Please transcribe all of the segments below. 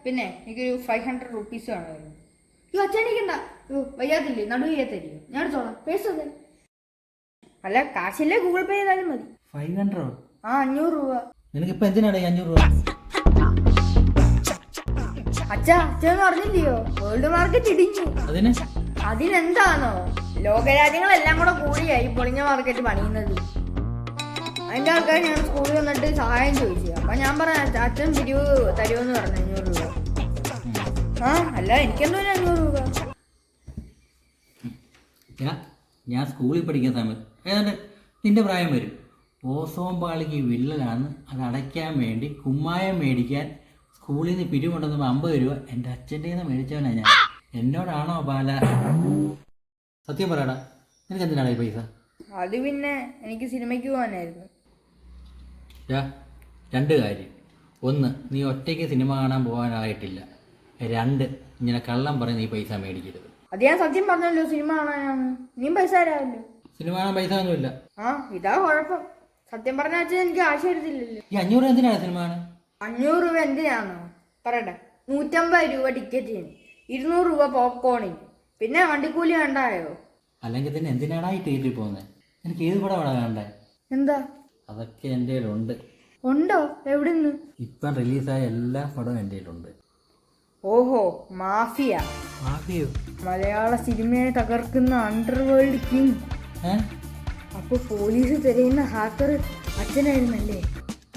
എനിക്കൊരു five hundred rupees വേണമായിരുന്നു. അയ്യോ അച്ഛൻ എനിക്കണ്ട അയ്യോ വയ്യാത്തില്ലേ നടു വയ്യാത്തരിയോ ഞാൻ എടുത്തോളാം. പേഴ്സ് അല്ല കാശില്ലേ ഗൂഗിൾ പേ ചെയ്താലും മതി. ഫൈവ് ഹൺഡ്രഡ് ആ അഞ്ഞൂറ് രൂപ. നിനക്കിപ്പോൾ എന്തിനാണ് ഈ അഞ്ഞൂറ് രൂപ? അച്ഛാ അച്ഛൻ പറഞ്ഞില്ലയോ വേൾഡ് മാർക്കറ്റ് ഇടിഞ്ഞു. അതിന്? അതിനെന്താണോ? ലോകരാജ്യങ്ങളെല്ലാം കൂടെ കൂടിയായി പൊളിഞ്ഞ മാർക്കറ്റ് പണിയുന്നത്. അതിന്റെ ആൾക്കാർ ഞങ്ങൾ സ്കൂളിൽ വന്നിട്ട് സഹായം ചോദിച്ചു. അപ്പൊ ഞാൻ പറഞ്ഞ "അച്ഛ- അച്ഛൻ പിരിവ് തരുമെന്ന് പറഞ്ഞു അഞ്ഞൂറ് രൂപ. ആ അല്ല എനിക്കെന്തോ ഒരു അഞ്ഞൂറ് രൂപ. ഞാൻ ഞാൻ സ്കൂളിൽ പഠിക്കുന്ന സമയത്ത് ഏതാണ്ട് നിന്റെ പ്രായം വരും. ഓസോം പാളിക്ക് വിള്ളലാണ് അത് അടയ്ക്കാൻ വേണ്ടി കുമ്മായം മേടിക്കാൻ സ്കൂളിൽ നിന്ന് പിരിവുണ്ടെന്ന് അമ്പത് രൂപ എന്റെ അച്ഛന്റെ നിന്ന് മേടിച്ചവനാ ഞാൻ. എന്നോടാണോ പാല? സത്യം പറയടാ നിനക്ക് എന്തിനാണ് ഈ പൈസ? അത് പിന്നെ എനിക്ക് സിനിമയ്ക്ക് പോകാനായിരുന്നു. രണ്ട് കാര്യം. ഒന്ന് നീ ഒറ്റയ്ക്ക് സിനിമ കാണാൻ പോകാനായിട്ടില്ല. രണ്ട് ഇങ്ങനെ കള്ളം പറഞ്ഞ് നീ പൈസ മേടിക്കരുത്. അത് ഞാൻ സത്യം പറഞ്ഞല്ലോ സിനിമ കാണാനാണ്. നീ പൈസ തരാമല്ലോ. സിനിമ കാണാൻ പൈസ ഒന്നുമില്ല. ആ ഇതാ കുഴപ്പം. സത്യം പറഞ്ഞ അച്ഛൻ എനിക്ക് ആശ വരുത്തില്ലല്ലോ. ഈ അഞ്ഞൂറ് എന്തിനാണ് സിനിമ കാണാൻ? അഞ്ഞൂറ് രൂപ എന്തിനാണോ? പറയട്ടെ. നൂറ്റമ്പത് രൂപ ടിക്കറ്റിന് ഇരുന്നൂറ് രൂപ പോപ്കോണിന് പിന്നെ വണ്ടിക്കൂലി വേണ്ടായോ? അല്ലെങ്കിൽ തന്നെ എന്തിനാടാ ഈ തിയേറ്ററിൽ പോകുന്നത് എനിക്ക് ഏത് പടം അവിടെ കാണണ്ടേ എന്താ? അതൊക്കെ എന്റെ കയ്യിലുണ്ട്. ഉണ്ടോ? എവിടുന്ന്? ഇപ്പം റിലീസായ എല്ലാ പടവും എന്റെ കയ്യിലുണ്ട്. ഓഹോ മാഫിയ. മാഫിയോ? മലയാള സിനിമയെ തകർക്കുന്ന അണ്ടർവേൾഡ് കിങ് ഏ? അപ്പൊ പോലീസ് തിരയുന്ന ഹാക്കർ അച്ഛനായിരുന്നല്ലേ?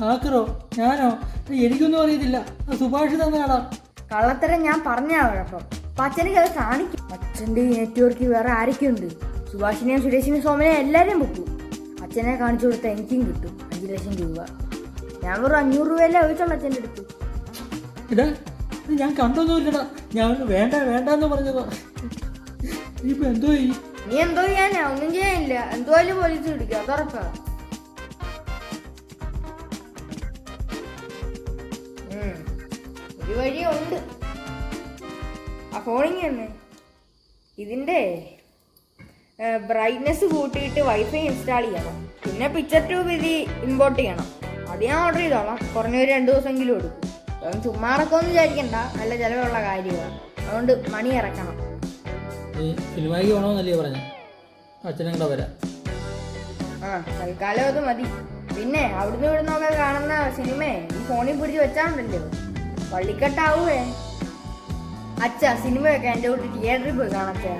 ആക്കറോ ഞാനോ? എനിക്കൊന്നും അറിയത്തില്ല. അത് സുഭാഷ് തന്നെയാടാ. കള്ളത്തരം ഞാൻ പറഞ്ഞാ കുഴപ്പം അപ്പൊ അച്ഛനക്ക് അത് കാണിക്കും. അച്ഛന്റെ നെറ്റ്വർക്ക് വേറെ ആരൊക്കെയുണ്ട്? സുഭാഷിനെയും സുരേഷിനെയും സോമനെയും എല്ലാവരെയും പൊക്കും? അച്ഛനെ കാണിച്ചു കൊടുത്ത എനിക്കും കിട്ടും. അഞ്ചു ലക്ഷം രൂപ. ഞാൻ വെറും അഞ്ഞൂറ് രൂപയല്ലേ ചോദിച്ചുള്ളൂ അച്ഛന്റെ അടുത്ത്. ഇത് ഞാൻ കണ്ടൊന്നുമില്ലടാ. ഞാൻ വേണ്ട വേണ്ട എന്ന് പറഞ്ഞതാ. ഇപ്പൊ എന്തോ ചെയ്യും? നീ എന്തോ ചെയ്യാനാ? ഒന്നും ചെയ്യാനില്ല. എന്തോ അതിൽ പോലീസ് പിടിക്കുക അതുറപ്പാ. ഒരു വഴിയുണ്ട്. ആ ഫോണിങ് തന്നെ. ഇതിന്റെ ബ്രൈറ്റ്നെസ് കൂട്ടിയിട്ട് വൈഫൈ ഇൻസ്റ്റാൾ ചെയ്യണം. പിന്നെ പിക്ചർ ട്യൂബ് ഇത് ഇമ്പോർട്ട് ചെയ്യണം. അത് ഞാൻ ഓർഡർ ചെയ്തോളാം. കുറഞ്ഞ ഒരു രണ്ട് ദിവസമെങ്കിലും എടുക്കും. അപ്പം ഒന്നും വിചാരിക്കണ്ട. നല്ല ചിലവുള്ള കാര്യമാണ് അതുകൊണ്ട് മണി ഇറക്കണം. നീ സിനിമയ്ക്ക് പോകണമെന്നല്ലേ പറഞ്ഞ? അച്ഛനും കൂടെ വരാം. ആ തൽക്കാലം അത് മതി. പിന്നെ അവിടുന്ന് ഇവിടുന്നൊക്കെ കാണുന്ന സിനിമയെ ഈ ഫോണിൽ പിടിച്ച് വെച്ചാണ്ടല്ലോ പള്ളിക്കെട്ടാവൂവേ. അച്ഛ സിനിമയൊക്കെ എന്റെ കൂട്ടി തിയേറ്ററിൽ പോയി കാണച്ചാ